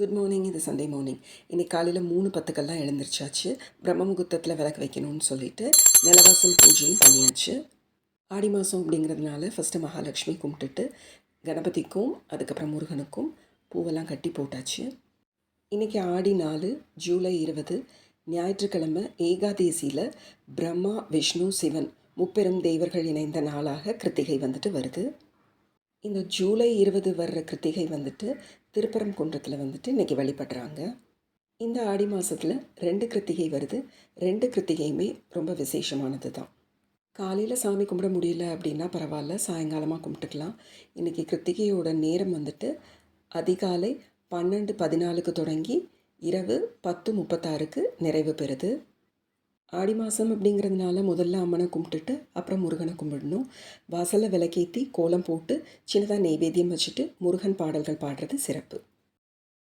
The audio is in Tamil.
குட் மார்னிங் இது சண்டே மார்னிங் இன்னைக்கு காலையில் மூணு பத்துக்கெல்லாம் எழுந்திரிச்சாச்சு. பிரம்ம முகூர்த்தத்தில் விளக்கு வைக்கணும்னு சொல்லிட்டு நிலவாசல் பூஜையும் பண்ணியாச்சு. ஆடி மாதம் அப்படிங்கிறதுனால ஃபஸ்ட்டு மகாலட்சுமி கும்பிட்டுட்டு கணபதிக்கும் அதுக்கப்புறம் முருகனுக்கும் பூவெல்லாம் கட்டி போட்டாச்சு. இன்றைக்கி ஆடி நாலு ஜூலை இருபது ஞாயிற்றுக்கிழமை ஏகாதேசியில் பிரம்மா விஷ்ணு சிவன் முப்பெரும் தேவர்கள் இணைந்த நாளாக கிருத்திகை வந்துட்டு வருது. இந்த ஜூலை இருபது வர்ற கிருத்திகை வந்துட்டு திருப்பரங்குன்றத்தில் வந்துட்டு இன்றைக்கி வழிபடுறாங்க. இந்த ஆடி மாதத்தில் ரெண்டு கிருத்திகை வருது. ரெண்டு கிருத்திகையுமே ரொம்ப விசேஷமானது தான் காலையில் சாமி கும்பிட முடியல அப்படின்னா பரவாயில்ல சாயங்காலமாக கும்பிட்டுக்கலாம். இன்றைக்கி கிருத்திகையோட நேரம் வந்துட்டு அதிகாலை பன்னெண்டு பதினாலுக்கு தொடங்கி இரவு பத்து முப்பத்தாறுக்கு நிறைவு பெறுது. ஆடி மாதம் அப்படிங்கிறதுனால முதல்ல அம்மனை கும்பிட்டுட்டு அப்புறம் முருகனை கும்பிடணும். வாசலில் விளக்கேற்றி கோலம் போட்டு சின்னதாக நெய்வேத்தியம் வச்சுட்டு முருகன் பாடல்கள் பாடுறது சிறப்பு.